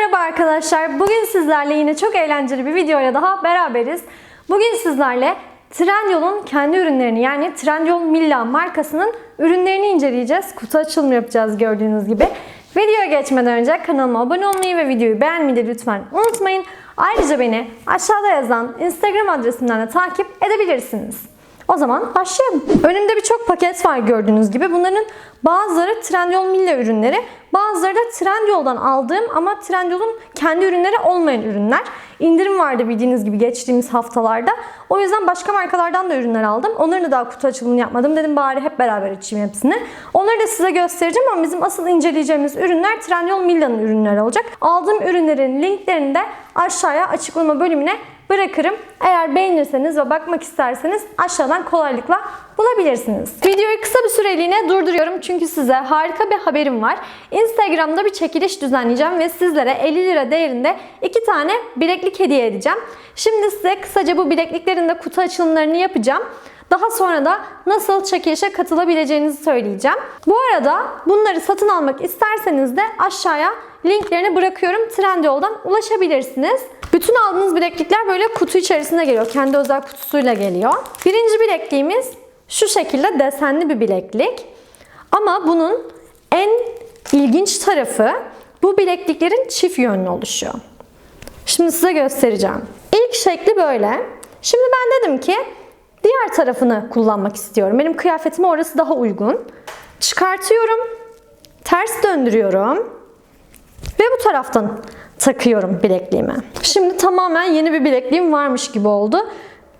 Merhaba arkadaşlar. Bugün sizlerle yine çok eğlenceli bir videoyla daha beraberiz. Bugün sizlerle Trendyol'un kendi ürünlerini yani Trendyol Milla markasının ürünlerini inceleyeceğiz. Kutu açılımı yapacağız gördüğünüz gibi. Videoya geçmeden önce kanalıma abone olmayı ve videoyu beğenmeyi de lütfen unutmayın. Ayrıca beni aşağıda yazan Instagram adresimden de takip edebilirsiniz. O zaman başlayalım. Önümde birçok paket var gördüğünüz gibi. Bunların bazıları Trendyol Milla ürünleri, bazıları da Trendyol'dan aldığım ama Trendyol'un kendi ürünleri olmayan ürünler. İndirim vardı bildiğiniz gibi geçtiğimiz haftalarda. O yüzden başka markalardan da ürünler aldım. Onların da daha kutu açılımını yapmadım. Dedim bari hep beraber açayım hepsini. Onları da size göstereceğim ama bizim asıl inceleyeceğimiz ürünler Trendyol Milla'nın ürünleri olacak. Aldığım ürünlerin linklerini de aşağıya açıklama bölümüne bırakırım. Eğer beğenirseniz ve bakmak isterseniz aşağıdan kolaylıkla bulabilirsiniz. Videoyu kısa bir süreliğine durduruyorum çünkü size harika bir haberim var. Instagram'da bir çekiliş düzenleyeceğim ve sizlere 50 lira değerinde iki tane bileklik hediye edeceğim. Şimdi size kısaca bu bilekliklerin de kutu açılımlarını yapacağım. Daha sonra da nasıl çekilişe katılabileceğinizi söyleyeceğim. Bu arada bunları satın almak isterseniz de aşağıya linklerini bırakıyorum. Trendyol'dan ulaşabilirsiniz. Bütün aldığınız bileklikler böyle kutu içerisinde geliyor. Kendi özel kutusuyla geliyor. Birinci bilekliğimiz şu şekilde desenli bir bileklik. Ama bunun en ilginç tarafı bu bilekliklerin çift yönlü oluşuyor. Şimdi size göstereceğim. İlk şekli böyle. Şimdi ben dedim ki diğer tarafını kullanmak istiyorum. Benim kıyafetime orası daha uygun. Çıkartıyorum. Ters döndürüyorum. Ve bu taraftan takıyorum bilekliğime. Şimdi tamamen yeni bir bilekliğim varmış gibi oldu.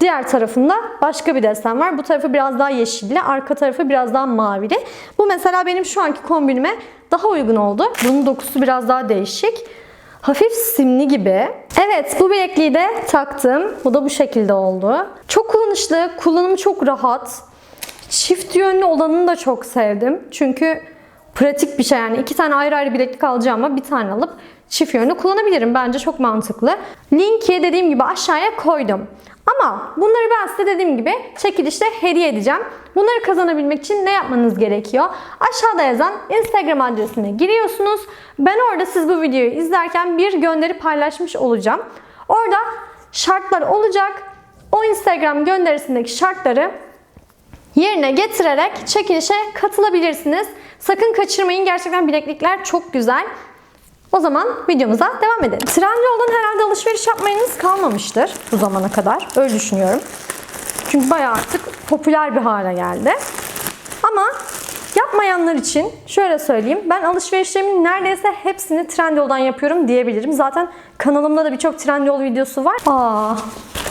Diğer tarafında başka bir desen var. Bu tarafı biraz daha yeşilli, arka tarafı biraz daha mavili. Bu mesela benim şu anki kombinime daha uygun oldu. Bunun dokusu biraz daha değişik. Hafif simli gibi. Evet bu bilekliği de taktım. Bu da bu şekilde oldu. Çok kullanışlı, kullanımı çok rahat. Çift yönlü olanını da çok sevdim. Çünkü pratik bir şey yani. iki tane ayrı ayrı bileklik alacağıma bir tane alıp çift yönlü kullanabilirim. Bence çok mantıklı. Linki dediğim gibi aşağıya koydum. Ama bunları ben size dediğim gibi çekilişte hediye edeceğim. Bunları kazanabilmek için ne yapmanız gerekiyor? Aşağıda yazan Instagram adresine giriyorsunuz. Ben orada siz bu videoyu izlerken bir gönderi paylaşmış olacağım. Orada şartlar olacak. O Instagram gönderisindeki şartları yerine getirerek çekilişe katılabilirsiniz. Sakın kaçırmayın. Gerçekten bileklikler çok güzel. O zaman videomuza devam edelim. Trendyol'dan herhalde alışveriş yapmayınız kalmamıştır bu zamana kadar. Öyle düşünüyorum. Çünkü bayağı artık popüler bir hale geldi. Ama yapmayanlar için şöyle söyleyeyim. Ben alışverişlerimin neredeyse hepsini Trendyol'dan yapıyorum diyebilirim. Zaten kanalımda da birçok Trendyol videosu var. Aa,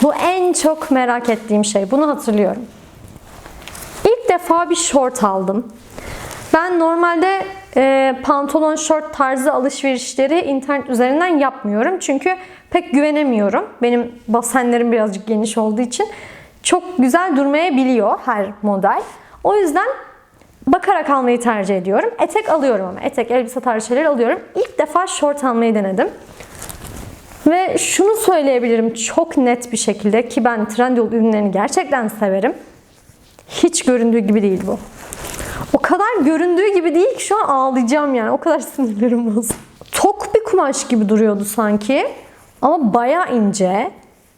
bu en çok merak ettiğim şey. Bunu hatırlıyorum. İlk defa bir short aldım. Ben normalde e, pantolon, short tarzı alışverişleri internet üzerinden yapmıyorum. Çünkü pek güvenemiyorum. Benim basenlerim birazcık geniş olduğu için çok güzel durmayabiliyor her model. O yüzden bakarak almayı tercih ediyorum. Etek alıyorum ama etek, elbise tarzı şeyler alıyorum. İlk defa short almayı denedim. Ve şunu söyleyebilirim çok net bir şekilde ki ben Trendyol ürünlerini gerçekten severim. Hiç göründüğü gibi değil bu. O kadar göründüğü gibi değil ki şu an ağlayacağım yani. O kadar sinirlerim bozuldu. Tok bir kumaş gibi duruyordu sanki. Ama bayağı ince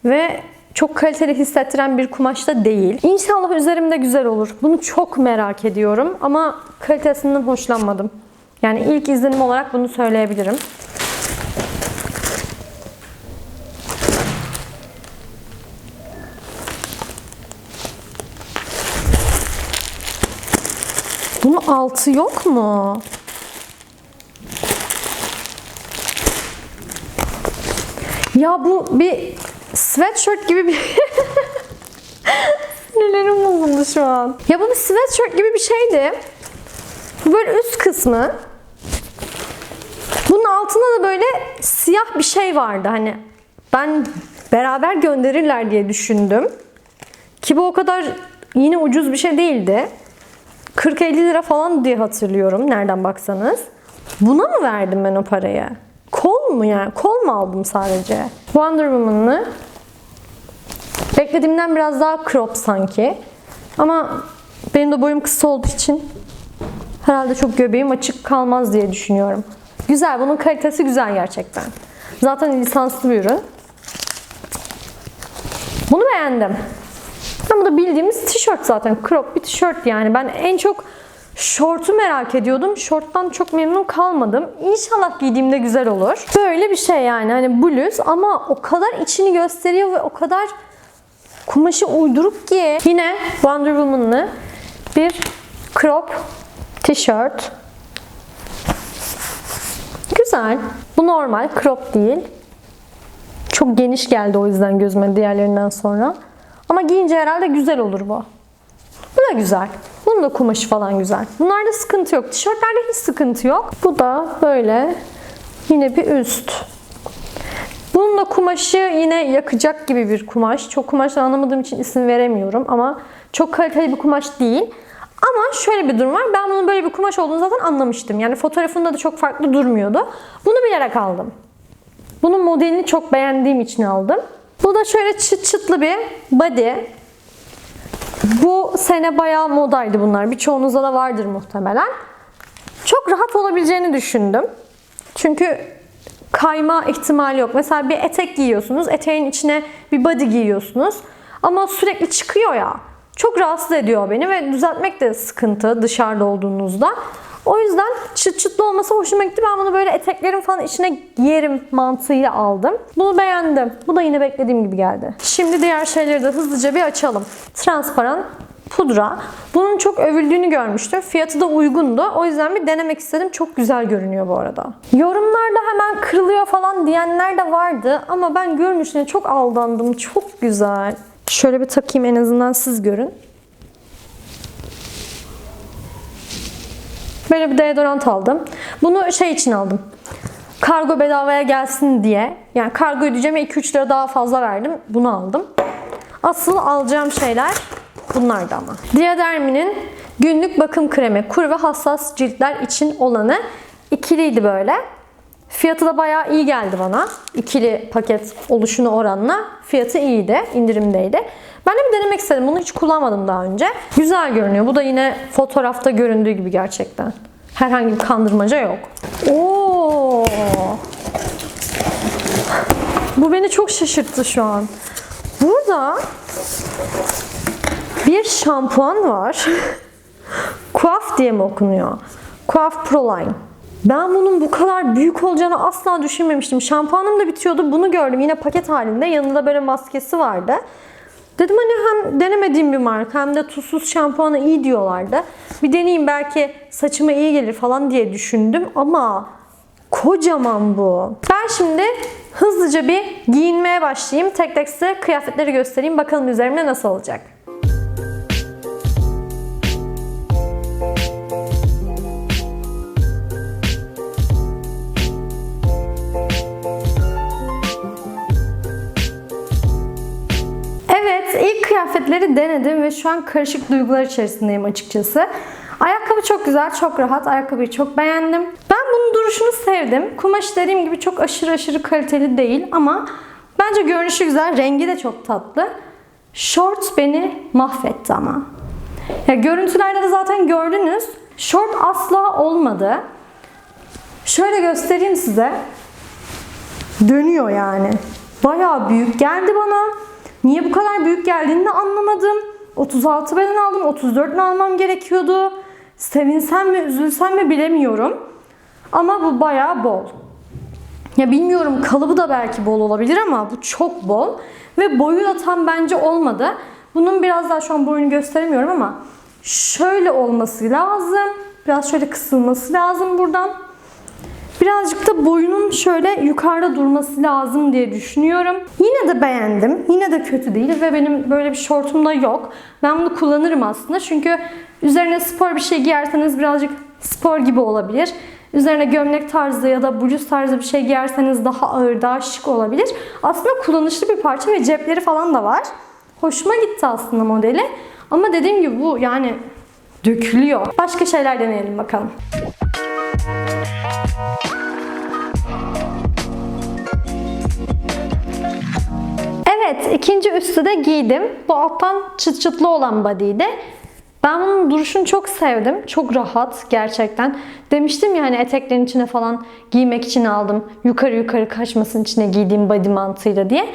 ve çok kaliteli hissettiren bir kumaş da değil. İnşallah üzerimde güzel olur. Bunu çok merak ediyorum ama kalitesinden hoşlanmadım. Yani ilk izlenim olarak bunu söyleyebilirim. Bunun altı yok mu? Ya bu bir sweatshirt gibi bir... Sinirlerim bozuldu şu an. Ya bu bir sweatshirt gibi bir şeydi. Böyle üst kısmı. Bunun altında da böyle siyah bir şey vardı. Hani ben beraber gönderirler diye düşündüm. Ki bu o kadar yine ucuz bir şey değildi. 40-50 lira falan diye hatırlıyorum nereden baksanız. Buna mı verdim ben o parayı? Kol mu yani? Kol mu aldım sadece? Wonder Woman'ı beklediğimden biraz daha crop sanki. Ama benim de boyum kısa olduğu için herhalde çok göbeğim açık kalmaz diye düşünüyorum. Güzel. Bunun kalitesi güzel gerçekten. Zaten lisanslı bir ürün. Bunu beğendim. Ama bu da bildiğimiz tişört zaten. Crop bir tişört yani. Ben en çok şortu merak ediyordum. Şorttan çok memnun kalmadım. İnşallah giydiğimde güzel olur. Böyle bir şey yani. Hani bluz ama o kadar içini gösteriyor ve o kadar kumaşı uyduruk ki. Yine Wonder Woman'lı bir crop tişört. Güzel. Bu normal. Crop değil. Çok geniş geldi o yüzden gözüme diğerlerinden sonra. Ama giyince herhalde güzel olur bu. Bu da güzel. Bunun da kumaşı falan güzel. Bunlarda sıkıntı yok. Tişörtlerde hiç sıkıntı yok. Bu da böyle yine bir üst. Bunun da kumaşı yine yakacak gibi bir kumaş. Çok kumaşla anlamadığım için isim veremiyorum ama çok kaliteli bir kumaş değil. Ama şöyle bir durum var. Ben bunun böyle bir kumaş olduğunu zaten anlamıştım. Yani fotoğrafında da çok farklı durmuyordu. Bunu bilerek aldım. Bunun modelini çok beğendiğim için aldım. Bu da şöyle çıt çıtlı bir body. Bu sene bayağı modaydı bunlar. Birçoğunuzda da vardır muhtemelen. Çok rahat olabileceğini düşündüm. Çünkü kayma ihtimali yok. Mesela bir etek giyiyorsunuz. Eteğin içine bir body giyiyorsunuz. Ama sürekli çıkıyor ya. Çok rahatsız ediyor beni ve düzeltmek de sıkıntı dışarıda olduğunuzda. O yüzden çıt çıtlı olması hoşuma gitti. Ben bunu böyle eteklerin falan içine giyerim mantığıyla aldım. Bunu beğendim. Bu da yine beklediğim gibi geldi. Şimdi diğer şeyleri de hızlıca bir açalım. Transparan pudra. Bunun çok övüldüğünü görmüştüm. Fiyatı da uygundu. O yüzden bir denemek istedim. Çok güzel görünüyor bu arada. Yorumlarda hemen kırılıyor falan diyenler de vardı. Ama ben görünüşüne çok aldandım. Çok güzel. Şöyle bir takayım en azından siz görün. Böyle bir deodorant aldım. Bunu şey için aldım. Kargo bedavaya gelsin diye. Yani kargo ödeyeceğime 2-3 lira daha fazla verdim. Bunu aldım. Asıl alacağım şeyler bunlardı ama. Diadermi'nin günlük bakım kremi. Kuru ve hassas ciltler için olanı. ikiliydi böyle. Fiyatı da bayağı iyi geldi bana. İkili paket oluşunu oranla. Fiyatı iyiydi, indirimdeydi. Ben de bir denemek istedim. Bunu hiç kullanmadım daha önce. Güzel görünüyor. Bu da yine fotoğrafta göründüğü gibi gerçekten. Herhangi bir kandırmaca yok. Oo! Bu beni çok şaşırttı şu an. Burada bir şampuan var. Kuaf diye mi okunuyor? Kuaf Proline. Ben bunun bu kadar büyük olacağını asla düşünmemiştim. Şampuanım da bitiyordu. Bunu gördüm yine paket halinde. Yanında böyle maskesi vardı. Dedim hani hem denemediğim bir marka hem de tuzsuz şampuanı iyi diyorlardı. Bir deneyeyim belki saçıma iyi gelir falan diye düşündüm ama kocaman bu. Ben şimdi hızlıca bir giyinmeye başlayayım. Tek tek size kıyafetleri göstereyim. Bakalım üzerimde nasıl olacak. Kıyafetleri denedim ve şu an karışık duygular içerisindeyim açıkçası. Ayakkabı çok güzel, çok rahat. Ayakkabıyı çok beğendim. Ben bunun duruşunu sevdim. Kumaş dediğim gibi çok aşırı aşırı kaliteli değil ama bence görünüşü güzel. Rengi de çok tatlı. Short beni mahvetti ama. Ya görüntülerde de zaten gördünüz. Short asla olmadı. Şöyle göstereyim size. Dönüyor yani. Bayağı büyük geldi bana. Niye bu kadar büyük geldiğini de anlamadım. 36 beden aldım. 34 almam gerekiyordu. Sevinsem mi, üzülsem mi bilemiyorum. Ama bu bayağı bol. Ya bilmiyorum kalıbı da belki bol olabilir ama bu çok bol. Ve boyu da tam bence olmadı. Bunun biraz daha şu an boyunu gösteremiyorum ama şöyle olması lazım. Biraz şöyle kısılması lazım buradan. Birazcık da boyunun şöyle yukarıda durması lazım diye düşünüyorum. Yine de beğendim. Yine de kötü değil ve benim böyle bir şortum da yok. Ben bunu kullanırım aslında çünkü üzerine spor bir şey giyerseniz birazcık spor gibi olabilir. Üzerine gömlek tarzı ya da bluz tarzı bir şey giyerseniz daha ağır, daha şık olabilir. Aslında kullanışlı bir parça ve cepleri falan da var. Hoşuma gitti aslında modeli. Ama dediğim gibi bu yani dökülüyor. Başka şeyler deneyelim bakalım. İkinci üstü de giydim. Bu alttan çıt çıtlı olan body'ydi. Ben bunun duruşunu çok sevdim. Çok rahat gerçekten. Demiştim ya hani eteklerin içine falan giymek için aldım. Yukarı yukarı kaçmasın içine giydiğim body mantığıyla diye.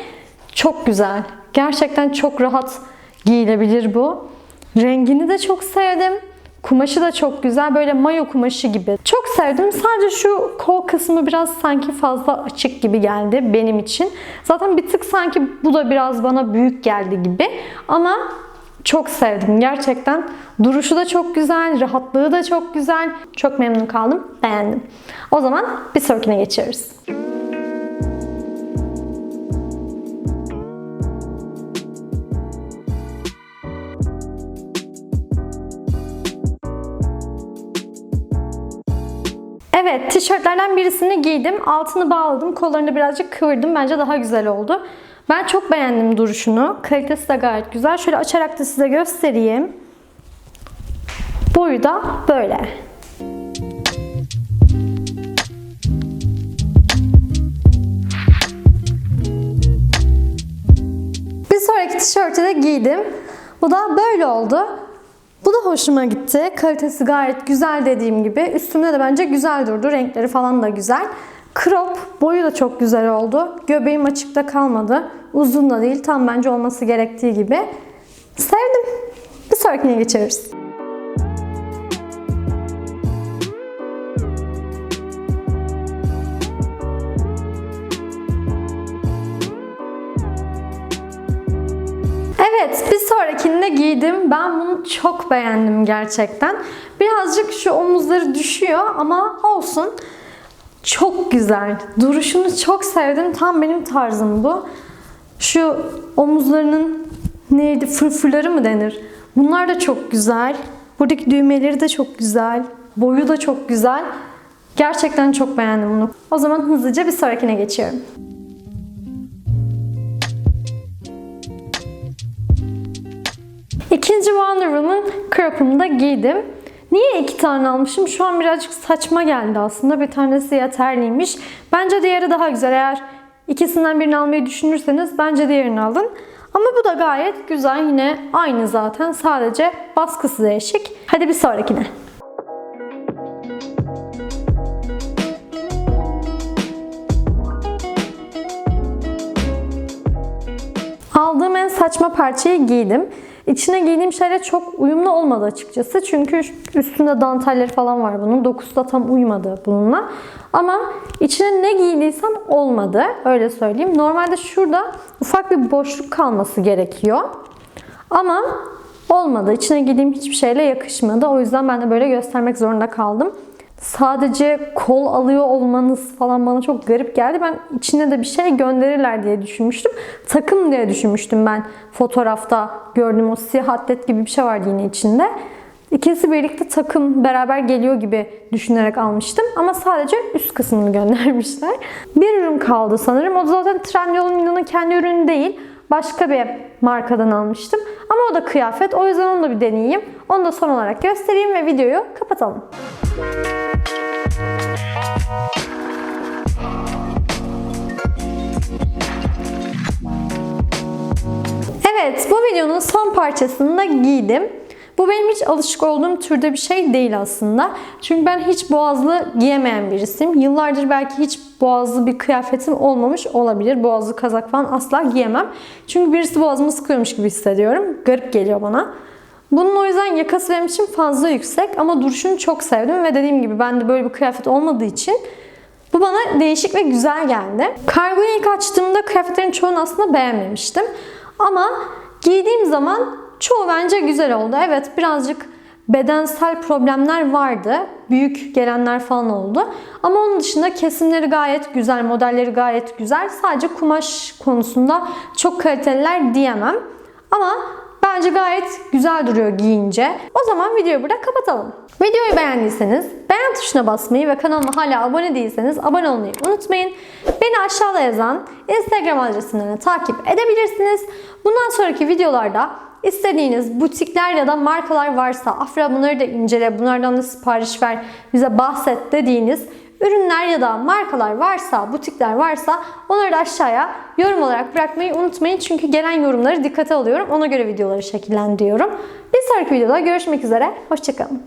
Çok güzel. Gerçekten çok rahat giyilebilir bu. Rengini de çok sevdim. Kumaşı da çok güzel. Böyle mayo kumaşı gibi. Çok sevdim. Sadece şu kol kısmı biraz sanki fazla açık gibi geldi benim için. Zaten bir tık sanki bu da biraz bana büyük geldi gibi. Ama çok sevdim gerçekten. Duruşu da çok güzel, rahatlığı da çok güzel. Çok memnun kaldım, beğendim. O zaman bir sonrakine geçiyoruz. Evet, tişörtlerden birisini giydim. Altını bağladım. Kollarını birazcık kıvırdım. Bence daha güzel oldu. Ben çok beğendim duruşunu. Kalitesi de gayet güzel. Şöyle açarak da size göstereyim. Boyu da böyle. Bir sonraki tişörtü de giydim. Bu da böyle oldu. Bu da hoşuma gitti. Kalitesi gayet güzel dediğim gibi. Üstümde de bence güzel durdu. Renkleri falan da güzel. Crop boyu da çok güzel oldu. Göbeğim açıkta kalmadı. Uzun da değil. Tam bence olması gerektiği gibi. Sevdim. Bir sonrakine geçiyoruz. Sonrakini giydim. Ben bunu çok beğendim gerçekten. Birazcık şu omuzları düşüyor ama olsun. Çok güzel. Duruşunu çok sevdim. Tam benim tarzım bu. Şu omuzlarının neydi? Fırfırları mı denir? Bunlar da çok güzel. Buradaki düğmeleri de çok güzel. Boyu da çok güzel. Gerçekten çok beğendim bunu. O zaman hızlıca bir sonrakine geçiyorum. İkinci Wonder Woman crop'unu da giydim. Niye iki tane almışım? Şu an birazcık saçma geldi aslında. Bir tanesi yeterliymiş. Bence diğeri daha güzel. Eğer ikisinden birini almayı düşünürseniz bence diğerini alın. Ama bu da gayet güzel. Yine aynı zaten. Sadece baskısı değişik. Hadi bir sonrakine. Aldığım en saçma parçayı giydim. İçine giydiğim şeyle çok uyumlu olmadı açıkçası. Çünkü üstünde dantelleri falan var bunun. Dokusu da tam uymadı bununla. Ama içine ne giydiysem olmadı. Öyle söyleyeyim. Normalde şurada ufak bir boşluk kalması gerekiyor. Ama olmadı. İçine giydiğim hiçbir şeyle yakışmadı. O yüzden ben de böyle göstermek zorunda kaldım. Sadece kol alıyor olmanız falan bana çok garip geldi. Ben içine de bir şey gönderirler diye düşünmüştüm. Takım diye düşünmüştüm ben fotoğrafta gördüğüm o siyah atlet gibi bir şey vardı yine içinde. İkisi birlikte takım beraber geliyor gibi düşünerek almıştım. Ama sadece üst kısmını göndermişler. Bir ürün kaldı sanırım. O da zaten Trendyol Milano'nun kendi ürünü değil. Başka bir markadan almıştım. Ama o da kıyafet. O yüzden onu da bir deneyeyim. Onu da son olarak göstereyim ve videoyu kapatalım. Evet, bu videonun son parçasını da giydim. Bu benim hiç alışık olduğum türde bir şey değil aslında. Çünkü ben hiç boğazlı giyemeyen birisiyim. Yıllardır belki hiç boğazlı bir kıyafetim olmamış olabilir. Boğazlı kazak falan asla giyemem. Çünkü birisi boğazımı sıkıyormuş gibi hissediyorum. Garip geliyor bana. Bunun o yüzden yakası benim için fazla yüksek ama duruşunu çok sevdim ve dediğim gibi bende böyle bir kıyafet olmadığı için bu bana değişik ve güzel geldi. Kargoyu ilk açtığımda kıyafetlerin çoğunu aslında beğenmemiştim. Ama giydiğim zaman çoğu bence güzel oldu. Evet birazcık bedensel problemler vardı. Büyük gelenler falan oldu. Ama onun dışında kesimleri gayet güzel, modelleri gayet güzel. Sadece kumaş konusunda çok kaliteliler diyemem. Ama bence gayet güzel duruyor giyince. O zaman videoyu burada kapatalım. Videoyu beğendiyseniz beğen tuşuna basmayı ve kanalıma hala abone değilseniz abone olmayı unutmayın. Beni aşağıda yazan Instagram adresimden takip edebilirsiniz. Bundan sonraki videolarda istediğiniz butikler ya da markalar varsa Afra bunları da incele, bunlardan da sipariş ver, bize bahset dediğiniz ürünler ya da markalar varsa, butikler varsa onları da aşağıya yorum olarak bırakmayı unutmayın. Çünkü gelen yorumları dikkate alıyorum. Ona göre videoları şekillendiriyorum. Bir sonraki videoda görüşmek üzere. Hoşçakalın.